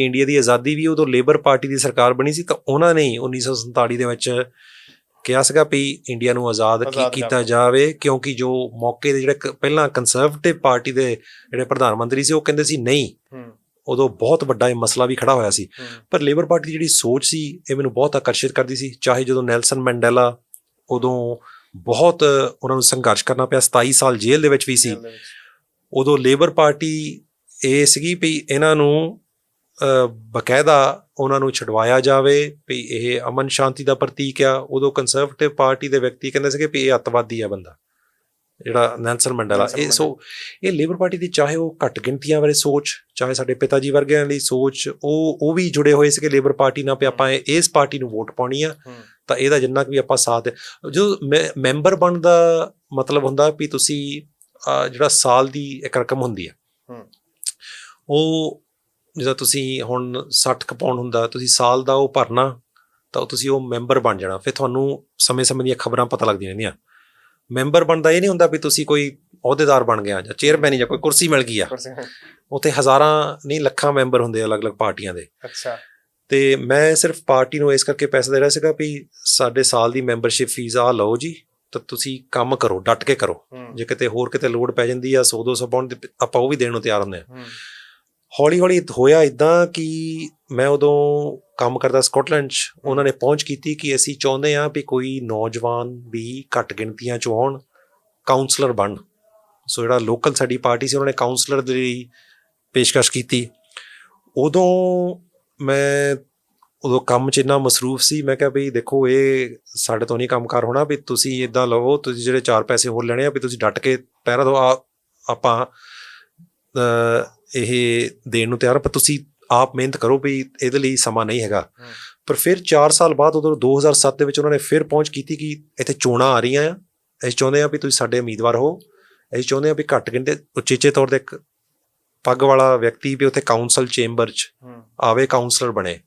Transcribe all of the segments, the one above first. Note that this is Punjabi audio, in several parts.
ਇੰਡੀਆ ਦੀ ਆਜ਼ਾਦੀ ਵੀ ਉਦੋਂ ਲੇਬਰ ਪਾਰਟੀ ਦੀ ਸਰਕਾਰ ਬਣੀ ਸੀ ਤਾਂ ਉਹਨਾਂ ਨੇ ਹੀ 1947 ਦੇ ਵਿੱਚ ਕਿਹਾ ਸੀਗਾ ਵੀ ਇੰਡੀਆ ਨੂੰ ਆਜ਼ਾਦ ਕੀ ਕੀਤਾ ਜਾਵੇ ਕਿਉਂਕਿ ਜੋ ਮੌਕੇ ਦੇ ਜਿਹੜੇ ਪਹਿਲਾਂ ਕੰਜ਼ਰਵੇਟਿਵ ਪਾਰਟੀ ਦੇ ਜਿਹੜੇ ਪ੍ਰਧਾਨ ਮੰਤਰੀ ਸੀ ਉਹ ਕਹਿੰਦੇ ਸੀ ਨਹੀਂ ਉਦੋਂ ਬਹੁਤ ਵੱਡਾ ਇਹ ਮਸਲਾ ਵੀ ਖੜਾ ਹੋਇਆ ਸੀ। ਪਰ ਲੇਬਰ ਪਾਰਟੀ ਦੀ ਜਿਹੜੀ ਸੋਚ ਸੀ ਇਹ ਮੈਨੂੰ ਬਹੁਤ ਆਕਰਸ਼ਿਤ ਕਰਦੀ ਸੀ। ਚਾਹੇ ਜਦੋਂ ਨੈਲਸਨ ਮੈਂਡੇਲਾ ਉਦੋਂ ਬਹੁਤ ਉਹਨਾਂ ਨੂੰ ਸੰਘਰਸ਼ ਕਰਨਾ ਪਿਆ 27 ਸਾਲ ਜੇਲ੍ਹ ਦੇ ਵਿੱਚ ਵੀ ਸੀ। ਉਦੋਂ ਲੇਬਰ ਪਾਰਟੀ ਇਹ ਸੀਗੀ ਵੀ ਇਹਨਾਂ ਨੂੰ ਬਕਾਇਦਾ ਉਹਨਾਂ ਨੂੰ ਛਡਵਾਇਆ ਜਾਵੇ ਵੀ ਇਹ ਅਮਨ ਸ਼ਾਂਤੀ ਦਾ ਪ੍ਰਤੀਕ ਆ। ਉਦੋਂ ਕੰਜ਼ਰਵੇਟਿਵ ਪਾਰਟੀ ਦੇ ਵਿਅਕਤੀ ਕਹਿੰਦੇ ਸੀਗੇ ਵੀ ਇਹ ਅੱਤਵਾਦੀ ਆ ਬੰਦਾ ਜਿਹੜਾ ਨੈਲਸਨ ਮੰਡੇਲਾ। ਇਹ ਸੋ ਇਹ ਲੇਬਰ ਪਾਰਟੀ ਦੀ ਚਾਹੇ ਉਹ ਘੱਟ ਗਿਣਤੀਆਂ ਬਾਰੇ ਸੋਚ ਚਾਹੇ ਸਾਡੇ ਪਿਤਾ ਜੀ ਵਰਗਿਆਂ ਦੀ ਸੋਚ ਉਹ ਉਹ ਵੀ ਜੁੜੇ ਹੋਏ ਸੀਗੇ ਲੇਬਰ ਪਾਰਟੀ ਨਾਲ ਵੀ ਆਪਾਂ ਇਸ ਪਾਰਟੀ ਨੂੰ ਵੋਟ ਪਾਉਣੀ ਆ। ਤਾਂ ਇਹਦਾ ਜਿੰਨਾ ਕੁ ਵੀ ਆਪਾਂ ਸਾਥ ਜੋ ਮੈਂਬਰ ਬਣਨ ਦਾ ਮਤਲਬ ਹੁੰਦਾ ਵੀ ਤੁਸੀਂ ਜਿਹੜਾ ਸਾਲ ਦੀ ਇੱਕ ਰਕਮ ਹੁੰਦੀ ਹੂੰ। ਉਹ ਜਦੋਂ ਤੁਸੀਂ ਹੁਣ 60 ਕੁ ਪਾਉਣ ਹੁੰਦਾ ਤੁਸੀਂ ਸਾਲ ਦਾ ਉਹ ਭਰਨਾ ਤਾਂ ਤੁਸੀਂ ਉਹ ਮੈਂਬਰ ਬਣ ਜਾਣਾ। ਫਿਰ ਤੁਹਾਨੂੰ ਸਮੇਂ-ਸਮੇਂ ਦੀਆਂ ਖਬਰਾਂ ਪਤਾ ਲੱਗਦੀਆਂ ਰਹਿੰਦੀਆਂ। ਮੈਂਬਰ ਬਣਦਾ ਇਹ ਨਹੀਂ ਹੁੰਦਾ ਵੀ ਤੁਸੀਂ ਕੋਈ ਅਹੁਦੇਦਾਰ ਬਣ ਗਿਆ ਜਾਂ ਚੇਅਰਮੈਨ ਜਾਂ ਕੋਈ ਕੁਰਸੀ ਮਿਲ ਗਈ ਆ। ਉੱਥੇ ਹਜ਼ਾਰਾਂ ਨਹੀਂ ਲੱਖਾਂ ਮੈਂਬਰ ਹੁੰਦੇ ਆ ਅਲੱਗ-ਅਲੱਗ ਪਾਰਟੀਆਂ ਦੇ। ਅੱਛਾ। ਤੇ ਮੈਂ ਸਿਰਫ ਪਾਰਟੀ ਨੂੰ ਇਸ ਕਰਕੇ ਪੈਸੇ ਦੇ ਰਿਹਾ ਸੀਗਾ ਵੀ ਸਾਡੇ ਸਾਲ ਦੀ ਮੈਂਬਰਸ਼ਿਪ ਫੀਸ ਆ ਲਓ ਜੀ ਤਾਂ ਤੁਸੀਂ ਕੰਮ ਕਰੋ ਡਟ ਕੇ ਕਰੋ। ਜੇ ਕਿਤੇ ਹੋਰ ਕਿਤੇ ਲੋਡ ਪੈ ਜਾਂਦੀ ਆ 100 200 ਪਾਉਂਡ ਦੀ ਆਪਾਂ ਉਹ ਵੀ ਦੇਣ ਨੂੰ ਤਿਆਰ ਹੁੰਦੇ ਆ। ਹੌਲੀ ਹੌਲੀ ਹੋਇਆ ਇਦਾਂ ਕਿ ਮੈਂ ਉਦੋਂ ਕੰਮ ਕਰਦਾ ਸਕਾਟਲੈਂਡ 'ਚ, ਉਹਨਾਂ ਨੇ ਪਹੁੰਚ ਕੀਤੀ ਕਿ ਅਸੀਂ ਚਾਹੁੰਦੇ ਹਾਂ ਵੀ ਕੋਈ ਨੌਜਵਾਨ ਵੀ ਘੱਟ ਗਿਣਤੀਆਂ 'ਚ ਆਉਣ ਕਾਉਂਸਲਰ ਬਣ। ਸੋ ਜਿਹੜਾ ਲੋਕਲ ਸਾਡੀ ਪਾਰਟੀ ਸੀ, ਉਹਨਾਂ ਨੇ ਕਾਉਂਸਲਰ ਦੇ ਲਈ ਪੇਸ਼ਕਸ਼ ਕੀਤੀ। ਉਦੋਂ ਮੈਂ, ਉਦੋਂ ਕੰਮ 'ਚ ਇੰਨਾ ਮਸਰੂਫ ਸੀ, ਮੈਂ ਕਿਹਾ ਵੀ ਦੇਖੋ, ਇਹ ਸਾਡੇ ਤੋਂ ਨਹੀਂ ਕੰਮਕਾਰ ਹੋਣਾ ਵੀ ਤੁਸੀਂ ਇਦਾਂ ਲਵੋ, ਤੁਸੀਂ ਜਿਹੜੇ ਚਾਰ ਪੈਸੇ ਹੋਰ ਲੈਣੇ ਆ, ਵੀ ਤੁਸੀਂ ਡਟ ਕੇ ਪਹਿਰਾ ਦਿਓ ਆ, ਆਪਾਂ ਇਹ ਦੇਣ ਨੂੰ ਤਿਆਰ ਪਰ ਤੁਸੀਂ ਆਪ ਮਿਹਨਤ ਕਰੋ ਵੀ ਇਹਦੇ ਲਈ ਸਮਾਂ ਨਹੀਂ ਹੈਗਾ। ਪਰ ਫਿਰ 4 ਸਾਲ ਬਾਅਦ ਉਦੋਂ 2007 ਦੇ ਵਿੱਚ ਉਹਨਾਂ ਨੇ ਫਿਰ ਪਹੁੰਚ ਕੀਤੀ ਕਿ ਇੱਥੇ ਚੋਣਾਂ ਆ ਰਹੀਆਂ ਆ। ਅਸੀਂ ਚਾਹੁੰਦੇ ਆ ਵੀ ਤੁਸੀਂ ਸਾਡੇ ਉਮੀਦਵਾਰ ਹੋ। ਅਸੀਂ ਚਾਹੁੰਦੇ ਆ ਵੀ ਘੱਟ ਗਿਣਤੀ ਉਚੇਚੇ ਤੌਰ ਤੇ ਇੱਕ ਪੱਗ ਵਾਲਾ ਵਿਅਕਤੀ ਵੀ ਉੱਥੇ ਕਾਉਂਸਲ ਚੇਂਬਰ 'ਚ ਆਵੇ ਕਾਉਂਸਲਰ ਬਣੇ।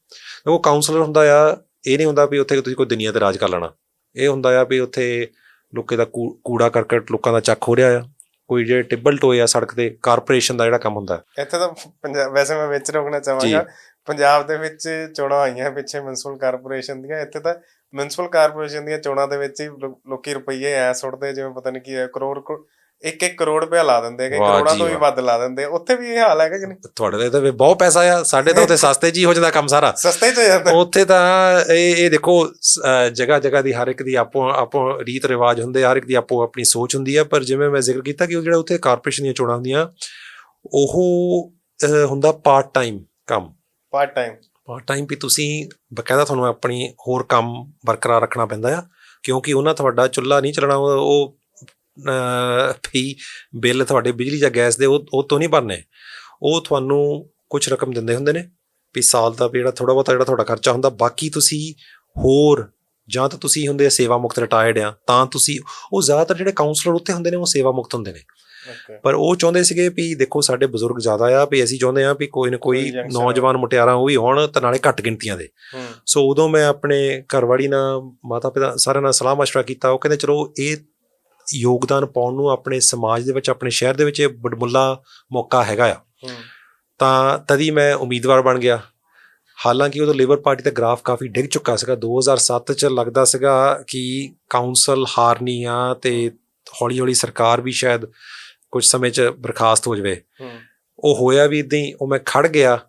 ਉਹ ਕਾਉਂਸਲਰ ਹੁੰਦਾ ਆ ਇਹ ਨਹੀਂ ਹੁੰਦਾ ਵੀ ਉੱਥੇ ਤੁਸੀਂ ਕੋਈ ਦੁਨੀਆ ਤੇ ਰਾਜ ਕਰ ਲੈਣਾ। ਇਹ ਹੁੰਦਾ ਆ ਵੀ ਉੱਥੇ ਲੋਕੇ ਦਾ ਕੂੜਾ ਕਰਕਟ ਲੋਕਾਂ ਦਾ ਚੱਕ ਹੋ ਰਿਹਾ ਆ। ਕੋਈ ਜਿਹੜੇ ਟਿੱਬਲ ਟੋਏ ਆ ਸੜਕ ਤੇ ਕਾਰਪੋਰੇਸ਼ਨ ਦਾ ਜਿਹੜਾ ਕੰਮ ਹੁੰਦਾ ਇੱਥੇ ਤਾਂ ਪੰਜਾਬ ਵੈਸੇ ਮੈਂ ਵਿੱਚ ਰੋਕਣਾ ਚਾਹਾਂਗਾ। ਪੰਜਾਬ ਦੇ ਵਿੱਚ ਚੋਣਾਂ ਆਈਆਂ ਪਿੱਛੇ ਮਿਊਨਿਸਪਲ ਕਾਰਪੋਰੇਸ਼ਨ ਦੀਆਂ। ਇੱਥੇ ਤਾਂ ਮਿਊਨਿਸਪਲ ਕਾਰਪੋਰੇਸ਼ਨ ਦੀਆਂ ਚੋਣਾਂ ਦੇ ਵਿੱਚ ਹੀ ਲੋਕੀ ਰੁਪਈਏ ਐ ਸੁੱਟਦੇ ਜਿਵੇਂ ਪਤਾ ਨਹੀਂ ਕੀ ਹੈ ਕਰੋੜ ਇੱਕ ਇੱਕ ਕਰੋੜ ਰੁਪਇਆ ਲਾ ਦਿੰਦੇ ਹੈਗੇ ਵਾਹ ਕਰੋੜਾਂ ਜੀ ਤੋਂ ਵੀ ਵਾਹ। ਵੱਧ ਲਾ ਦਿੰਦੇ ਆ। ਉੱਥੇ ਵੀ ਇਹ ਹਾਲ ਹੈਗਾ ਕਿ ਨਹੀਂ? ਤੁਹਾਡੇ ਲਈ ਤਾਂ ਬਹੁਤ ਪੈਸਾ ਆ ਸਾਡੇ ਤਾਂ ਉੱਥੇ ਸਸਤੇ 'ਚ ਹੀ ਜਾਂਦਾ ਕੰਮ ਸਾਰਾ। ਸਸਤੇ ਚ ਹੋ ਜਾਂਦਾ। ਉੱਥੇ ਤਾਂ ਇਹ ਇਹ ਦੇਖੋ ਜਗ੍ਹਾ ਜਗ੍ਹਾ ਦੀ ਹਰ ਇੱਕ ਦੀ ਆਪੋ ਆਪੋ ਰੀਤ ਰਿਵਾਜ ਹੁੰਦੇ ਆ, ਹਰ ਇੱਕ ਦੀ ਆਪੋ ਆਪਣੀ ਸੋਚ ਹੁੰਦੀ ਆ ਪਰ ਜਿਵੇਂ ਮੈਂ ਜ਼ਿਕਰ ਕੀਤਾ ਕਿ ਉਹ ਜਿਹੜਾ ਉੱਥੇ ਕਾਰਪੋਰੇਸ਼ਨ ਦੀਆਂ ਚੋਣਾਂ ਹੁੰਦੀਆਂ ਉਹ ਅਹ, ਹੁੰਦਾ ਪਾਰਟ ਟਾਈਮ ਕੰਮ। ਪਾਰਟ ਟਾਈਮ ਪਾਰਟ ਟਾਈਮ ਵੀ ਤੁਸੀਂ ਬਕਾਇਦਾ ਤੁਹਾਨੂੰ ਆਪਣੀ ਹੋਰ ਕੰਮ ਬਰਕਰਾਰ ਰੱਖਣਾ ਪੈਂਦਾ ਆ ਕਿਉਂਕਿ ਉਹਨਾਂ ਤੁਹਾਡਾ ਚੁੱਲ੍ਹਾ ਨਹੀਂ ਚੱਲਣਾ ਉਹ ਵੀ ਬਿੱਲ ਤੁਹਾਡੇ ਬਿਜਲੀ ਜਾਂ ਗੈਸ ਦੇ ਉਹ ਉਹ ਤੋਂ ਨਹੀਂ ਭਰਨੇ। ਉਹ ਤੁਹਾਨੂੰ ਕੁਝ ਰਕਮ ਦਿੰਦੇ ਹੁੰਦੇ ਨੇ ਵੀ ਸਾਲ ਦਾ ਵੀ ਜਿਹੜਾ ਥੋੜਾ ਬਹੁਤਾ ਜਿਹੜਾ ਤੁਹਾਡਾ ਖਰਚਾ ਹੁੰਦਾ ਬਾਕੀ ਤੁਸੀਂ ਹੋਰ ਜਾਂ ਤਾਂ ਤੁਸੀਂ ਹੁੰਦੇ ਆ ਸੇਵਾ ਮੁਕਤ ਰਿਟਾਇਰਡ ਆ ਤਾਂ ਤੁਸੀਂ ਉਹ ਜ਼ਿਆਦਾਤਰ ਜਿਹੜੇ ਕਾਉਂਸਲਰ ਉੱਥੇ ਹੁੰਦੇ ਨੇ ਉਹ ਸੇਵਾ ਮੁਕਤ ਹੁੰਦੇ ਨੇ। ਪਰ ਉਹ ਚਾਹੁੰਦੇ ਸੀਗੇ ਵੀ ਦੇਖੋ ਸਾਡੇ ਬਜ਼ੁਰਗ ਜ਼ਿਆਦਾ ਆ ਵੀ ਅਸੀਂ ਚਾਹੁੰਦੇ ਆ ਵੀ ਕੋਈ ਨਾ ਕੋਈ ਨੌਜਵਾਨ ਮੁਟਿਆਰਾਂ ਉਹ ਵੀ ਹੋਣ ਤੇ ਨਾਲੇ ਘੱਟ ਗਿਣਤੀਆਂ ਦੇ। ਸੋ ਉਦੋਂ ਮੈਂ ਆਪਣੇ ਘਰਵਾਲੀ ਨਾਲ ਮਾਤਾ ਪਿਤਾ ਸਾਰਿਆਂ ਨਾਲ ਸਲਾਹ ਮਸ਼ਵਰਾ ਕੀਤਾ ਉਹ ਕਹਿੰਦੇ ਚਲੋ ਇਹ ਯੋਗਦਾਨ ਪਾਉਣ ਨੂੰ ਆਪਣੇ ਸਮਾਜ ਦੇ ਵਿੱਚ ਆਪਣੇ ਸ਼ਹਿਰ ਦੇ ਵਿੱਚ ਇਹ ਬੜਮੁੱਲਾ ਮੌਕਾ ਹੈਗਾ ਆ। ਤਾਂ ਤਦੀ ਮੈਂ ਉਮੀਦਵਾਰ ਬਣ ਗਿਆ। ਹਾਲਾਂਕਿ ਉਦੋਂ ਲੇਬਰ ਪਾਰਟੀ ਦਾ ਗ੍ਰਾਫ ਕਾਫੀ ਡਿੱਗ ਚੁੱਕਾ ਸੀਗਾ। 2007 ਚ ਲੱਗਦਾ ਸੀਗਾ ਕਿ ਕਾਉਂਸਲ ਹਾਰਨੀ ਆ ਤੇ ਹੌਲੀ ਹੌਲੀ ਸਰਕਾਰ ਵੀ ਸ਼ਾਇਦ ਕੁਝ ਸਮੇਂ ਚ ਬਰਖਾਸਤ ਹੋ ਜਾਵੇ। ਉਹ ਹੋਇਆ ਵੀ ਇਦਾਂ ਹੀ ਉਹ ਮੈਂ ਖੜ ਗਿਆ।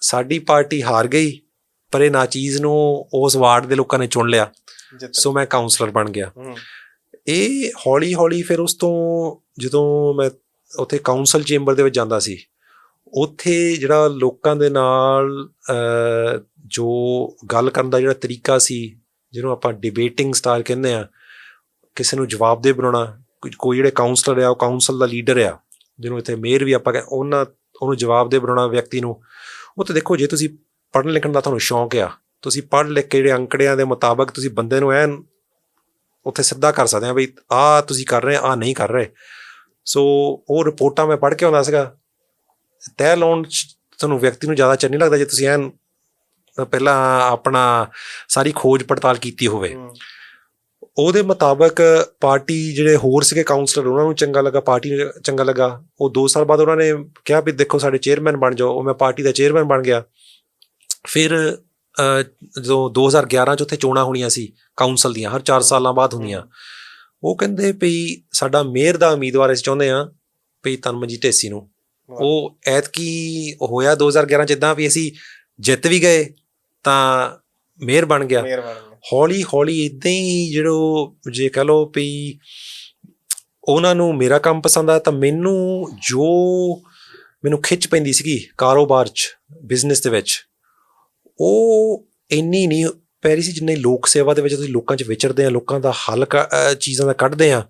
ਸਾਡੀ ਪਾਰਟੀ ਹਾਰ ਗਈ ਪਰ ਇਹ ਨਾਚੀਜ਼ ਨੂੰ ਉਸ ਵਾਰਡ ਦੇ ਲੋਕਾਂ ਨੇ ਚੁਣ ਲਿਆ। ਸੋ ਮੈਂ ਕਾਉਂਸਲਰ ਬਣ ਗਿਆ। ਇਹ ਹੌਲੀ ਹੌਲੀ ਫਿਰ ਉਸ ਤੋਂ ਜਦੋਂ ਮੈਂ ਉੱਥੇ ਕਾਉਂਸਲ ਚੇਂਬਰ ਦੇ ਵਿੱਚ ਜਾਂਦਾ ਸੀ, ਉੱਥੇ ਜਿਹੜਾ ਲੋਕਾਂ ਦੇ ਨਾਲ ਜੋ ਗੱਲ ਕਰਨ ਦਾ ਜਿਹੜਾ ਤਰੀਕਾ ਸੀ, ਜਿਹਨੂੰ ਆਪਾਂ ਡਿਬੇਟਿੰਗ ਸਟਾਰ ਕਹਿੰਦੇ ਆ ਕਿਸੇ ਨੂੰ ਜਵਾਬਦੇ ਬਣਾਉਣਾ, ਕੋਈ- ਕੋਈ ਜਿਹੜੇ ਕਾਉਂਸਲਰ ਆ, ਉਹ ਕਾਉਂਸਲ ਦਾ ਲੀਡਰ ਆ, ਜਿਹਨੂੰ ਇੱਥੇ ਮੇਅਰ ਵੀ ਆਪਾਂ ਕਹਿ, ਉਹਨਾਂ, ਉਹਨੂੰ ਜਵਾਬਦੇ ਬਣਾਉਣਾ ਵਿਅਕਤੀ ਨੂੰ, ਉਹ ਤਾਂ ਦੇਖੋ ਜੇ ਤੁਸੀਂ ਪੜ੍ਹਨ ਲਿਖਣ ਦਾ ਤੁਹਾਨੂੰ ਸ਼ੌਂਕ ਆ, ਤੁਸੀਂ ਪੜ੍ਹ ਲਿਖ ਕੇ ਜਿਹੜੇ ਅੰਕੜਿਆਂ ਦੇ ਮੁਤਾਬਕ ਤੁਸੀਂ ਬੰਦੇ ਨੂੰ ਐਨ ਉੱਥੇ ਸਿੱਧਾ ਕਰ ਸਕਦੇ ਆ ਵੀ ਆ ਤੁਸੀਂ ਕਰ ਰਹੇ ਆ ਨਹੀਂ ਕਰ ਰਹੇ। ਸੋ ਉਹ ਰਿਪੋਰਟਾਂ ਮੈਂ ਪੜ੍ਹ ਕੇ ਆਉਂਦਾ ਸੀਗਾ। ਤੈਅ ਲਾਉਣ ਤੁਹਾਨੂੰ ਵਿਅਕਤੀ ਨੂੰ ਜ਼ਿਆਦਾ ਚਿਰ ਨਹੀਂ ਲੱਗਦਾ ਜੇ ਤੁਸੀਂ ਐਨ ਪਹਿਲਾਂ ਆਪਣਾ ਸਾਰੀ ਖੋਜ ਪੜਤਾਲ ਕੀਤੀ ਹੋਵੇ। ਉਹਦੇ ਮੁਤਾਬਕ ਪਾਰਟੀ ਜਿਹੜੇ ਹੋਰ ਸੀਗੇ ਕਾਉਂਸਲਰ ਉਹਨਾਂ ਨੂੰ ਚੰਗਾ ਲੱਗਾ ਪਾਰਟੀ ਨੂੰ ਚੰਗਾ ਲੱਗਾ। ਉਹ 2 ਸਾਲ ਬਾਅਦ ਉਹਨਾਂ ਨੇ ਕਿਹਾ ਵੀ ਦੇਖੋ ਸਾਡੇ ਚੇਅਰਮੈਨ ਬਣ ਜਾਓ। ਉਹ ਮੈਂ ਪਾਰਟੀ ਦਾ ਚੇਅਰਮੈਨ ਬਣ ਗਿਆ। ਫਿਰ ਜਦੋਂ 2011 ਚ ਉੱਥੇ ਚੋਣਾਂ ਹੋਣੀਆਂ ਸੀ ਕਾਉਂਸਲ ਦੀਆਂ ਹਰ 4 ਸਾਲਾਂ ਬਾਅਦ ਹੁੰਦੀਆਂ। ਉਹ ਕਹਿੰਦੇ ਵੀ ਸਾਡਾ ਮੇਅਰ ਦਾ ਉਮੀਦਵਾਰ ਅਸੀਂ ਚਾਹੁੰਦੇ ਆ ਵੀ ਤਨਮਨਜੀਤ ਢੇਸੀ ਨੂੰ। ਉਹ ਐਤਕੀ ਹੋਇਆ 2011 ਚ ਇਦਾਂ ਵੀ ਅਸੀਂ ਜਿੱਤ ਵੀ ਗਏ ਤਾਂ ਮੇਅਰ ਬਣ ਗਿਆ। ਹੌਲੀ ਹੌਲੀ ਇਦਾਂ ਹੀ ਜਿਹੜੋ ਜੇ ਕਹ ਲੋ ਵੀ ਉਹਨਾਂ ਨੂੰ ਮੇਰਾ ਕੰਮ ਪਸੰਦ ਆਇਆ ਤਾਂ ਮੈਨੂੰ ਜੋ ਮੈਨੂੰ ਖਿੱਚ ਪੈਂਦੀ ਸੀਗੀ ਕਾਰੋਬਾਰ 'ਚ ਬਿਜ਼ਨਸ ਦੇ ਵਿੱਚ। ਉਹ ਇੰਨੀ ਨਹੀਂ ਪੈ ਰਹੀ ਸੀ ਜਿੰਨੀ ਲੋਕ ਸੇਵਾ ਦੇ ਵਿੱਚ ਤੁਸੀਂ ਲੋਕਾਂ 'ਚ ਵਿਚਰਦੇ ਆ ਲੋਕਾਂ ਦਾ ਹੱਲ ਕ- ਚੀਜ਼ਾਂ ਦਾ ਕੱਢਦੇ ਆ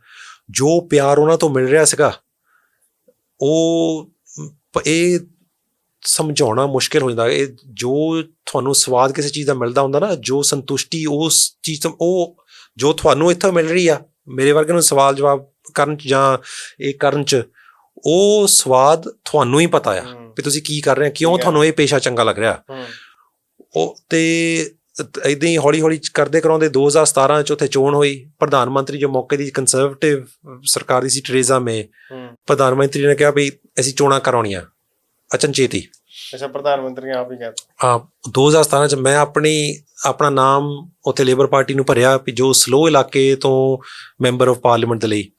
ਜੋ ਪਿਆਰ ਉਹਨਾਂ ਤੋਂ ਮਿਲ ਰਿਹਾ ਸੀਗਾ ਉਹ ਇਹ ਸਮਝਾਉਣਾ ਮੁਸ਼ਕਿਲ ਹੋ ਜਾਂਦਾ ਇਹ ਜੋ ਤੁਹਾਨੂੰ ਸਵਾਦ ਕਿਸੇ ਚੀਜ਼ ਦਾ ਮਿਲਦਾ ਹੁੰਦਾ ਨਾ ਜੋ ਸੰਤੁਸ਼ਟੀ ਉਸ ਚੀਜ਼ ਤੋਂ ਉਹ ਜੋ ਤੁਹਾਨੂੰ ਇੱਥੋਂ ਮਿਲ ਰਹੀ ਆ ਮੇਰੇ ਵਰਗੇ ਨੂੰ ਸਵਾਲ ਜਵਾਬ ਕਰਨ ਚ ਜਾਂ ਇਹ ਕਰਨ ਚ ਉਹ ਸਵਾਦ ਤੁਹਾਨੂੰ ਹੀ ਪਤਾ ਆ ਹੂੰ। ਵੀ ਤੁਸੀਂ ਕੀ ਕਰ ਰਹੇ ਆ ਕਿਉਂ। ਤੁਹਾਨੂੰ ਇਹ ਪੇਸ਼ਾ ਚੰਗਾ ਲੱਗ ਰਿਹਾ ਹੂੰ ਉਹ ਤੇ ਇਦਾਂ ਹੀ ਹੌਲੀ ਹੌਲੀ ਕਰਦੇ ਕਰਾਉਂਦੇ 2017 ਚ ਉੱਥੇ ਚੋਣ ਹੋਈ। ਪ੍ਰਧਾਨ ਮੰਤਰੀ ਜੋ ਮੌਕੇ ਦੀ ਕੰਜ਼ਰਵੇਟਿਵ ਸਰਕਾਰ ਦੀ ਸੀ ਟਰੇਜ਼ਾ ਮੇ। ਹੂੰ। ਪ੍ਰਧਾਨ ਮੰਤਰੀ ਨੇ ਕਿਹਾ ਵੀ ਅਸੀਂ ਚੋਣਾਂ ਕਰਾਉਣੀਆਂ ਅਚਨਚੇਤੀ। ਅੱਛਾ ਪ੍ਰਧਾਨ ਮੰਤਰੀ ਆਪ ਹੀ ਕਹਿੰਦੇ ਆ 2017 ਚ ਮੈਂ ਆਪਣੀ ਆਪਣਾ ਨਾਮ ਉੱਥੇ ਲੇਬਰ ਪਾਰਟੀ ਨੂੰ ਭਰਿਆ ਵੀ ਜੋ ਸਲੋ ਇਲਾਕੇ ਤੋਂ ਮੈਂਬਰ ਆਫ ਪਾਰਲੀਮੈਂਟ ਦੇ ਲਈ।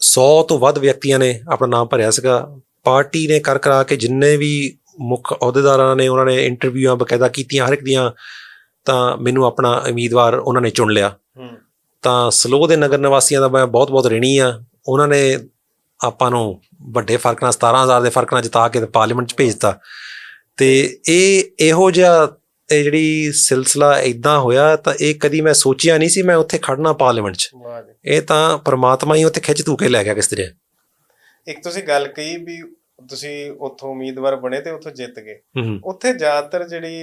100 ਤੋਂ ਵੱਧ ਵਿਅਕਤੀਆਂ ਨੇ ਆਪਣਾ ਨਾਮ ਭਰਿਆ ਸੀਗਾ। ਪਾਰਟੀ ਨੇ ਕਰ ਕਰਾ ਕੇ ਜਿੰਨੇ ਵੀ ਮੁੱਖ ਅਹੁਦੇਦਾਰਾਂ ਨੇ ਉਹਨਾਂ ਨੇ ਇੰਟਰਵਿਊਆਂ ਬਕਾਇਦਾ ਕੀਤੀਆਂ ਹਰ ਇੱਕ ਦੀਆਂ ਤਾਂ ਮੈਨੂੰ ਆਪਣਾ ਉਮੀਦਵਾਰ ਉਹਨਾਂ ਨੇ ਚੁਣ ਲਿਆ। ਤਾਂ ਸਲੋ ਦੇ ਨਗਰ ਨਿਵਾਸੀਆਂ ਦਾ ਮੈਂ ਬਹੁਤ ਬਹੁਤ ਰਿਣੀ ਆ ਉਹਨਾਂ ਨੇ ਆਪਾਂ ਨੂੰ ਵੱਡੇ ਫ਼ਰਕ ਨਾਲ 17000 ਦੇ ਫ਼ਰਕ ਨਾਲ ਜਿਤਾ ਕੇ ਪਾਰਲੀਮੈਂਟ 'ਚ ਭੇਜਤਾ। ਤੇ ਇਹ ਇਹੋ ਜਿਹਾ ਇਹ ਜਿਹੜੀ ਸਿਲਸਿਲਾ ਇਦਾਂ ਹੋਇਆ ਤਾਂ ਇਹ ਕਦੀ ਮੈਂ ਸੋਚਿਆ ਨਹੀਂ ਸੀ ਮੈਂ ਉੱਥੇ ਖੜਨਾ ਪਾਰਲੀਮੈਂਟ 'ਚ। ਇਹ ਤਾਂ ਪ੍ਰਮਾਤਮਾ ਹੀ ਉੱਥੇ ਖਿੱਚ ਧੂ ਕੇ ਲੈ ਗਿਆ ਕਿਸ ਤਰ੍ਹਾਂ। ਇੱਕ ਤੁਸੀਂ ਗੱਲ ਕਹੀ ਵੀ ਤੁਸੀਂ ਉੱਥੋਂ ਉਮੀਦਵਾਰ ਬਣੇ ਤੇ ਉੱਥੋਂ ਜਿੱਤ ਗਏ। ਉੱਥੇ ਜ਼ਿਆਦਾਤਰ ਜਿਹੜੀ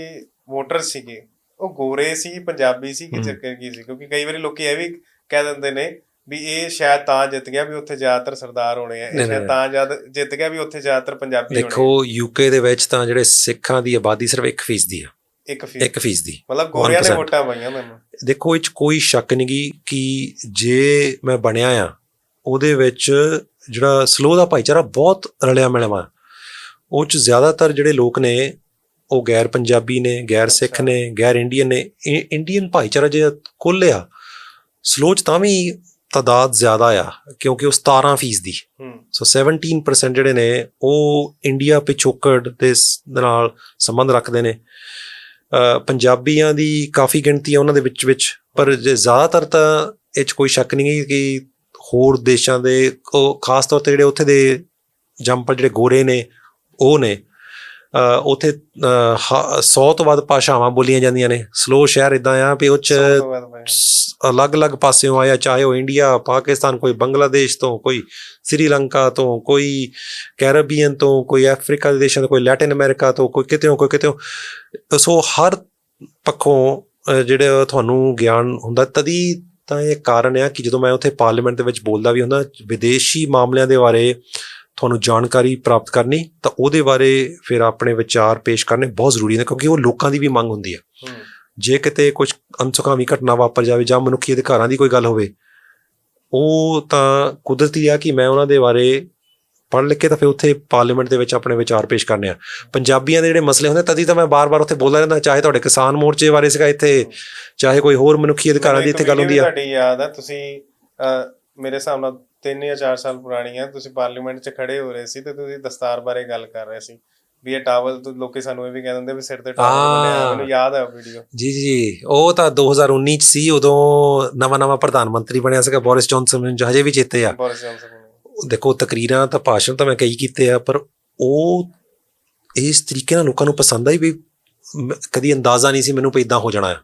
ਵੋਟਰ ਸੀਗੇ ਉਹ ਗੋਰੇ ਸੀ ਪੰਜਾਬੀ ਸੀ ਕਿ ਹਮ। ਚੱਕਰ ਕੀ ਸੀ? ਕਿਉਂਕਿ ਕਈ ਵਾਰੀ ਲੋਕੀ ਇਹ ਵੀ ਕਹਿ ਦਿੰਦੇ ਨੇ ਵੀ ਇਹ ਸ਼ਾਇਦ ਤਾਂ ਜਿੱਤ ਗਿਆ ਵੀ ਉੱਥੇ ਜ਼ਿਆਦਾਤਰ ਸਰਦਾਰ ਹੋਣੇ ਆ ਇਹ ਸ਼ਾਇਦ। ਤਾਂ ਜਦ ਜਿੱਤ ਗਿਆ ਵੀ ਉੱਥੇ ਜ਼ਿਆਦਾਤਰ ਪੰਜਾਬੀ ਹੋਣੇ ਦੇਖੋ ਯੂਕੇ ਦੇ ਵਿੱਚ ਤਾਂ ਜਿਹੜੇ ਸਿੱਖਾਂ ਦੀ ਆਬਾਦੀ ਸਿਰਫ 1% ਦੀ ਆ। ਆ। ਇੱਕ ਫੀਸ 1% ਦੀ ਮਤਲਬ ਗੋਰਿਆਂ ਨੇ 1% ਵੋਟਾਂ ਪਾਈਆਂ ਮੈਨੂੰ। ਦੇਖੋ ਇਹ ਚ ਕੋਈ ਸ਼ੱਕ ਨਹੀਂ ਕਿ ਜੇ ਮੈਂ ਬਣਿਆ ਆ ਉਹਦੇ ਵਿੱਚ ਜਿਹੜਾ ਸਲੋ ਦਾ ਭਾਈਚਾਰਾ ਬਹੁਤ ਰਲਿਆ ਮਿਲਿਆ ਉਹ ਚ ਜ਼ਿਆਦਾਤਰ ਜਿਹੜੇ ਲੋਕ ਨੇ ਉਹ ਗੈਰ ਪੰਜਾਬੀ ਨੇ ਗੈਰ ਸਿੱਖ। ਨੇ ਗੈਰ ਇੰਡੀਅਨ ਨੇ ਇੰਡੀਅਨ ਭਾਈਚਾਰਾ ਜੇ ਕੁੱਲ ਆ ਸਲੋ ਚ ਤਾਂ ਵੀ ਤਾਦਾਦ ਜ਼ਿਆਦਾ ਆ ਕਿਉਂਕਿ ਉਹ 17% ਦੀ ਸੋ 17% ਜਿਹੜੇ ਨੇ ਉਹ ਇੰਡੀਆ ਪਿਛੋਕੜ ਦੇ ਨਾਲ ਸੰਬੰਧ ਰੱਖਦੇ ਨੇ। ਪੰਜਾਬੀਆਂ ਦੀ ਕਾਫੀ ਗਿਣਤੀ ਹੈ ਉਹਨਾਂ ਦੇ ਵਿੱਚ ਵਿੱਚ ਪਰ ਜੇ ਜ਼ਿਆਦਾਤਰ ਤਾਂ ਇਹ 'ਚ ਕੋਈ ਸ਼ੱਕ ਨਹੀਂ ਕਿ ਹੋਰ ਦੇਸ਼ਾਂ ਦੇ ਉਹ ਖਾਸ ਤੌਰ ਤੇ ਜਿਹੜੇ ਉੱਥੇ ਦੇ ਜੰਪਰ ਜਿਹੜੇ ਗੋਰੇ ਨੇ ਉਹ ਨੇ। ਉੱਥੇ 100 ਤੋਂ ਵੱਧ ਭਾਸ਼ਾਵਾਂ ਬੋਲੀਆਂ ਜਾਂਦੀਆਂ ਨੇ। ਸਲੋ ਸ਼ਹਿਰ ਇਦਾਂ ਆ ਵੀ ਉਹ 'ਚ ਸਭ ਤੋਂ ਵੱਧ ਪਾਈਆਂ। ਸ- ਅਲੱਗ-ਅਲੱਗ ਪਾਸਿਓਂ ਆਇਆ ਚਾਹੇ ਉਹ ਇੰਡੀਆ ਪਾਕਿਸਤਾਨ ਕੋਈ ਬੰਗਲਾਦੇਸ਼ ਤੋਂ ਕੋਈ ਸ੍ਰੀਲੰਕਾ ਤੋਂ ਕੋਈ ਕੈਰੇਬੀਅਨ ਤੋਂ ਕੋਈ ਅਫਰੀਕਾ ਦੇ ਦੇਸ਼ਾਂ ਤੋਂ ਕੋਈ ਲੈਟਿਨ ਅਮਰੀਕਾ ਤੋਂ ਕੋਈ ਕਿਤੇੋਂ ਕੋਈ ਕਿਤੇੋਂ ਸੋ ਹਰ ਪੱਖੋਂ ਜਿਹੜੇ ਤੁਹਾਨੂੰ ਗਿਆਨ ਹੁੰਦਾ ਤਦੀ ਤਾਂ ਇਹ ਕਾਰਨ ਆ ਕਿ ਜਦੋਂ ਮੈਂ ਉੱਥੇ ਪਾਰਲੀਮੈਂਟ ਦੇ ਵਿੱਚ ਬੋਲਦਾ ਵੀ ਹੁੰਦਾ ਵਿਦੇਸ਼ੀ ਮਾਮਲਿਆਂ ਦੇ ਬਾਰੇ ਤੁਹਾਨੂੰ ਜਾਣਕਾਰੀ ਪ੍ਰਾਪਤ ਕਰਨੀ ਤਾਂ ਉਹਦੇ ਬਾਰੇ ਫਿਰ ਆਪਣੇ ਵਿਚਾਰ ਪੇਸ਼ ਕਰਨੇ ਬਹੁਤ ਜ਼ਰੂਰੀ ਨੇ ਕਿਉਂਕਿ ਉਹ ਲੋਕਾਂ ਦੀ ਵੀ ਮੰਗ ਹੁੰਦੀ ਹੈ ਹੂੰ। ਜੇ ਕਿਤੇ ਕੁਝ ਅਨਸੁਖਾਵੀ ਘਟਨਾ ਵਾਪਰ ਜਾਵੇ ਜਾਂ ਮਨੁੱਖੀ ਅਧਿਕਾਰਾਂ ਦੀ ਕੋਈ ਗੱਲ ਹੋਵੇ ਉਹ ਤਾਂ ਕੁਦਰਤੀ ਆ ਕਿ ਮੈਂ ਉਹਨਾਂ ਦੇ ਬਾਰੇ ਪੜ੍ਹ ਲਿਖ ਕੇ ਤਾਂ ਫਿਰ ਉੱਥੇ ਪਾਰਲੀਮੈਂਟ ਦੇ ਵਿੱਚ ਆਪਣੇ ਵਿਚਾਰ ਪੇਸ਼ ਕਰਨੇ ਆ ਪੰਜਾਬੀਆਂ ਦੇ ਜਿਹੜੇ ਮਸਲੇ ਹੁੰਦੇ ਤਦੀ ਤਾਂ ਮੈਂ ਬਾਰ-ਬਾਰ ਉੱਥੇ ਬੋਲਦਾ ਰਹਿੰਦਾ ਚਾਹੇ ਤੁਹਾਡੇ ਕਿਸਾਨ ਮੋਰਚੇ ਬਾਰੇ ਸੀਗਾ ਇੱਥੇ ਚਾਹੇ ਕੋਈ ਹੋਰ ਮਨੁੱਖੀ ਅਧਿਕਾਰਾਂ ਦੀ ਇੱਥੇ ਗੱਲ ਹੁੰਦੀ ਆ ਤੁਹਾਡੀ ਯਾਦ ਆ ਤੁਸੀਂ ਮੇਰੇ ਹਿਸਾਬ ਨਾਲ 3 ਜਾਂ 4 ਸਾਲ ਪੁਰਾਣੀ ਆ ਤੁਸੀਂ ਪਾਰਲੀਮੈਂਟ 'ਚ ਖੜੇ ਹੋ ਰਹੇ ਸੀ ਤੇ ਤੁਸੀਂ ਦਸਤਾਰ ਬਾਰੇ ਗੱਲ ਕਰ ਰਹੇ ਸੀ ਵੀ ਇਹ ਟਾਵਲ ਤੋਂ ਲੋਕੀ ਸਾਨੂੰ ਇਹ ਵੀ ਕਹਿ ਦਿੰਦੇ ਵੀ ਸਿਰ ਤੇ ਟਾਵਲ ਬਣਿਆ ਹਾਂ। ਮੈਨੂੰ ਯਾਦ ਆ ਵੀਡੀਓ ਜੀ ਜੀ ਉਹ ਤਾਂ 2019 ਚ ਸੀ ਉਦੋਂ ਨਵਾਂ-ਨਵਾਂ ਪ੍ਰਧਾਨ ਮੰਤਰੀ ਬਣਿਆ ਸੀਗਾ ਬੋਰਿਸ ਜੌਨਸਨ ਮੈਨੂੰ ਹਜੇ ਵੀ ਚੇਤੇ ਆ ਬੋਰਿਸ ਜੌਨਸਨ। ਦੇਖੋ ਤਕਰੀਰਾਂ ਤਾਂ ਭਾਸ਼ਣ ਤਾਂ ਮੈਂ ਕਈ ਕੀਤੇ ਆ ਪਰ ਉਹ ਇਸ ਤਰੀਕੇ ਨਾਲ ਲੋਕਾਂ ਨੂੰ ਪਸੰਦ ਆਈ ਵੀ ਕਦੀ ਅੰਦਾਜ਼ਾ ਨਹੀਂ ਸੀ ਮੈਨੂੰ ਵੀ ਇਦਾਂ ਹੋ ਜਾਣਾ ਹੈ।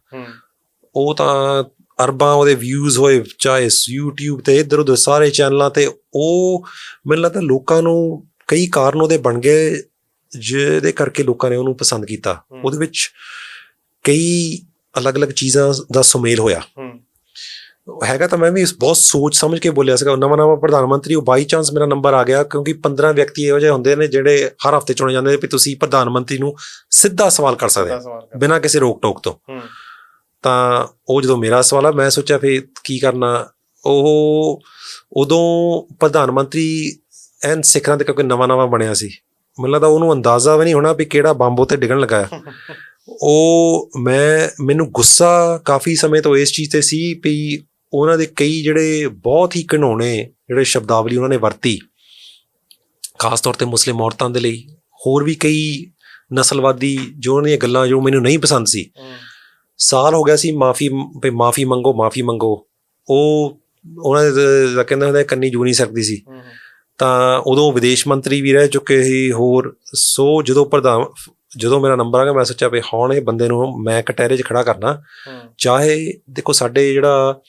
ਉਹ ਤਾਂ ਅਰਬਾਂ ਉਹਦੇ ਵਿਊਜ਼ ਹੋਏ ਚਾਹੇ YouTube ਤੇ ਇੱਧਰ ਉੱਧਰ ਸਾਰੇ ਚੈਨਲਾਂ ਤੇ ਉਹ ਮੈਨੂੰ ਲੱਗਦਾ ਲੋਕਾਂ ਨੂੰ ਕਈ ਕਾਰਨ ਉਹਦੇ ਬਣ ਗਏ ਜਿਹਦੇ ਕਰਕੇ ਲੋਕਾਂ ਨੇ ਉਹਨੂੰ ਪਸੰਦ ਕੀਤਾ। ਉਹਦੇ ਵਿੱਚ ਕਈ ਅਲੱਗ-ਅਲੱਗ ਚੀਜ਼ਾਂ ਦਾ ਸੁਮੇਲ ਹੋਇਆ। ਹੈਗਾ ਤਾਂ ਮੈਂ ਵੀ ਬਹੁਤ ਸੋਚ ਸਮਝ ਕੇ ਬੋਲਿਆ ਸੀਗਾ। ਨਵਾਂ ਨਵਾਂ ਪ੍ਰਧਾਨ ਮੰਤਰੀ ਉਹ ਬਾਈ ਚਾਂਸ ਮੇਰਾ ਨੰਬਰ ਆ ਗਿਆ ਕਿਉਂਕਿ 15 ਵਿਅਕਤੀ ਇਹੋ ਜਿਹੇ ਹੁੰਦੇ ਨੇ ਜਿਹੜੇ ਹਰ ਹਫ਼ਤੇ ਚੁਣੇ ਜਾਂਦੇ ਨੇ ਵੀ ਤੁਸੀਂ ਪ੍ਰਧਾਨ ਮੰਤਰੀ ਨੂੰ ਸਿੱਧਾ ਸਵਾਲ ਕਰ ਸਕਦੇ ਹੋ ਬਿਨਾਂ ਕਿਸੇ ਰੋਕ ਟੋਕ ਤੋਂ। ਤਾਂ ਉਹ ਜਦੋਂ ਮੇਰਾ ਸਵਾਲ ਆ ਮੈਂ ਸੋਚਿਆ ਫੇ ਕੀ ਕਰਨਾ? ਉਹ ਉਦੋਂ ਪ੍ਰਧਾਨ ਮੰਤਰੀ ਐਨ ਸਿਖਰਾਂ ਤੇ ਕਿਉਂਕਿ ਨਵਾਂ ਨਵਾਂ ਬਣਿਆ ਸੀ ਮੈਨੂੰ ਲੱਗਦਾ ਉਹਨੂੰ ਅੰਦਾਜ਼ਾ ਵੀ ਨਹੀਂ ਹੋਣਾ ਵੀ ਕਿਹੜਾ ਬੰਬ ਉੱਤੇ ਡਿੱਗਣ ਲੱਗਾ ਉਹ ਮੈਂ ਮੈਨੂੰ ਗੁੱਸਾ ਕਾਫੀ ਸਮੇਂ ਤੋਂ ਇਸ ਚੀਜ਼ ਤੇ ਸੀ ਵੀ ਉਹਨਾਂ ਦੇ ਕਈ ਜਿਹੜੇ ਬਹੁਤ ਹੀ ਘਿਨਾਉਣੇ ਜਿਹੜੇ ਸ਼ਬਦਾਵਲੀ ਉਹਨਾਂ ਨੇ ਵਰਤੀ ਖਾਸ ਤੌਰ ਤੇ ਮੁਸਲਿਮ ਔਰਤਾਂ ਦੇ ਲਈ ਹੋਰ ਵੀ ਕਈ ਨਸਲਵਾਦੀ ਜੋ ਉਹਨਾਂ ਦੀਆਂ ਗੱਲਾਂ ਜੋ ਮੈਨੂੰ ਨਹੀਂ ਪਸੰਦ ਸੀ। ਸਾਲ ਹੋ ਗਿਆ ਸੀ ਮਾਫੀ ਵੀ ਮਾਫੀ ਮੰਗੋ ਮਾਫੀ ਮੰਗੋ। ਉਹ ਉਹਨਾਂ ਦੇ ਤਾਂ ਕਹਿੰਦੇ ਹੁੰਦੇ ਕੰਨੀ ਜੂ ਨਹੀਂ ਸਕਦੀ ਸੀ। ਤਾਂ ਉਦੋਂ ਵਿਦੇਸ਼ ਮੰਤਰੀ ਵੀ ਰਹਿ ਚੁੱਕੇ ਸੀ ਹੋਰ ਸੋ ਜਦੋਂ ਪ੍ਰਧਾਨ ਜਦੋਂ ਮੇਰਾ ਨੰਬਰ ਆ ਗਿਆ ਮੈਂ ਸੋਚਿਆ ਵੀ ਹੁਣ ਇਹ ਬੰਦੇ ਨੂੰ ਮੈਂ ਕਟਹਿਰੇ 'ਚ ਖੜਾ ਕਰਨਾ। ਚਾਹੇ ਦੇਖੋ ਸਾਡੇ ਜਿਹੜਾ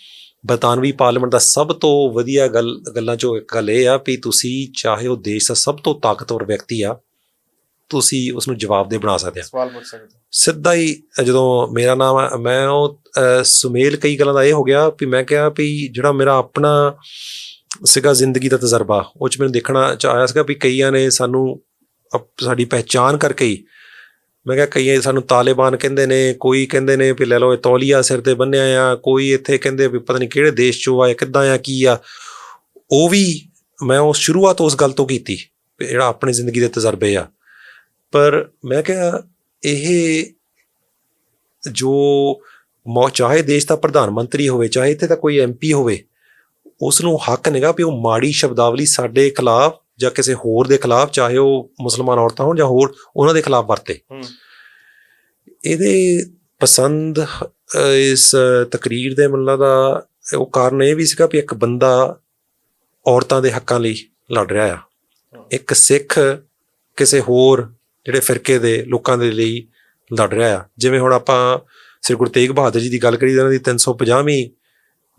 ਬਰਤਾਨਵੀ ਪਾਰਲੀਮੈਂਟ ਦਾ ਸਭ ਤੋਂ ਵਧੀਆ ਗੱਲ ਗੱਲਾਂ 'ਚੋਂ ਇੱਕ ਗੱਲ ਇਹ ਆ ਵੀ ਤੁਸੀਂ ਚਾਹੇ ਉਹ ਦੇਸ਼ ਦਾ ਸਭ ਤੋਂ ਤਾਕਤਵਰ ਵਿਅਕਤੀ ਆ ਤੁਸੀਂ ਉਸ ਨੂੰ ਜਵਾਬ ਦੇ ਬਣਾ ਸਕਦੇ ਆ। ਸਵਾਲ ਪੁੱਛ ਸਕਦੇ ਸਿੱਧਾ ਹੀ ਜਦੋਂ ਮੇਰਾ ਨਾਮ ਆ ਮੈਂ ਉਹ ਸੁਮੇਲ ਕਈ ਗੱਲਾਂ ਦਾ ਇਹ ਹੋ ਗਿਆ ਵੀ ਮੈਂ ਕਿਹਾ ਵੀ ਜਿਹੜਾ ਮੇਰਾ ਆਪਣਾ ਸੀਗਾ ਜ਼ਿੰਦਗੀ ਦਾ ਤਜਰਬਾ ਉਹ ਚ ਮੈਨੂੰ ਦੇਖਣਾ ਚ ਆਇਆ ਸੀਗਾ ਵੀ ਕਈਆਂ ਨੇ ਸਾਨੂੰ ਸਾਡੀ ਪਹਿਚਾਨ ਕਰਕੇ ਹੀ ਮੈਂ ਕਿਹਾ ਕਈ ਸਾਨੂੰ ਤਾਲਿਬਾਨ ਕਹਿੰਦੇ ਨੇ, ਕੋਈ ਕਹਿੰਦੇ ਨੇ ਵੀ ਲੈ ਲਓ ਇਹ ਤੌਲੀਆ ਸਿਰ ਤੇ ਬੰਨਿਆ ਆ, ਕੋਈ ਇੱਥੇ ਕਹਿੰਦੇ ਵੀ ਪਤਾ ਨਹੀਂ ਕਿਹੜੇ ਦੇਸ਼ ਚੋਂ ਆ ਕਿੱਦਾਂ ਆ ਕੀ ਆ। ਉਹ ਵੀ ਮੈਂ ਉਹ ਸ਼ੁਰੂਆਤ ਉਸ ਗੱਲ ਤੋਂ ਕੀਤੀ, ਵੀ ਜਿਹੜਾ ਆਪਣੀ ਜ਼ਿੰਦਗੀ ਦੇ ਤਜਰਬੇ ਆ। ਪਰ ਮੈਂ ਕਿਹਾ ਇਹ ਜੋ ਮੌ- ਚਾਹੇ ਦੇਸ਼ ਦਾ ਪ੍ਰਧਾਨ ਮੰਤਰੀ ਹੋਵੇ, ਚਾਹੇ ਇੱਥੇ ਦਾ ਕੋਈ ਐਮਪੀ ਹੋਵੇ ਉਸ ਨੂੰ ਹੱਕ ਨਹੀਂਗਾ ਵੀ ਉਹ ਮਾੜੀ ਸ਼ਬਦਾਵਲੀ ਸਾਡੇ ਖਿਲਾਫ ਜਾਂ ਕਿਸੇ ਹੋਰ ਦੇ ਖਿਲਾਫ ਚਾਹੇ ਉਹ ਮੁਸਲਮਾਨ ਔਰਤਾਂ ਹੋਣ ਜਾਂ ਹੋਰ ਉਹਨਾਂ ਦੇ ਖਿਲਾਫ ਵਰਤੇ। ਇਹਦੇ ਪਸੰਦ ਇਸ ਤਕਰੀਰ ਦੇ ਮੁੱਲਾ ਦਾ ਉਹ ਕਾਰਨ ਇਹ ਵੀ ਸੀਗਾ ਵੀ ਇੱਕ ਬੰਦਾ ਔਰਤਾਂ ਦੇ ਹੱਕਾਂ ਲਈ ਲੜ ਰਿਹਾ ਆ। ਇੱਕ ਸਿੱਖ ਕਿਸੇ ਹੋਰ ਜਿਹੜੇ ਫਿਰਕੇ ਦੇ ਲੋਕਾਂ ਦੇ ਲਈ ਲੜ ਰਿਹਾ ਆ। ਜਿਵੇਂ ਹੁਣ ਆਪਾਂ ਸ੍ਰੀ ਗੁਰੂ ਤੇਗ ਬਹਾਦਰ ਜੀ ਦੀ ਗੱਲ ਕਰੀ ਉਹਨਾਂ ਦੀ 350ਵੀਂ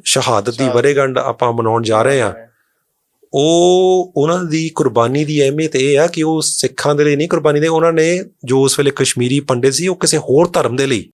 ਸ਼ਹਾਦਤ ਦੀ। ਵਰੇਗੰਢ ਆਪਾਂ ਮਨਾਉਣ ਜਾ ਰਹੇ ਆ। ਉਹ ਉਹਨਾਂ ਦੀ ਕੁਰਬਾਨੀ ਦੀ ਅਹਿਮੀਅਤ ਇਹ ਆ ਕਿ ਉਹ ਸਿੱਖਾਂ ਦੇ ਲਈ ਨਹੀਂ ਕੁਰਬਾਨੀ ਦੇ, ਉਹਨਾਂ ਨੇ ਜੋ ਉਸ ਵੇਲੇ ਕਸ਼ਮੀਰੀ ਪੰਡਿਤ ਸੀ, ਉਹ ਕਿਸੇ ਹੋਰ ਧਰਮ ਦੇ ਲਈ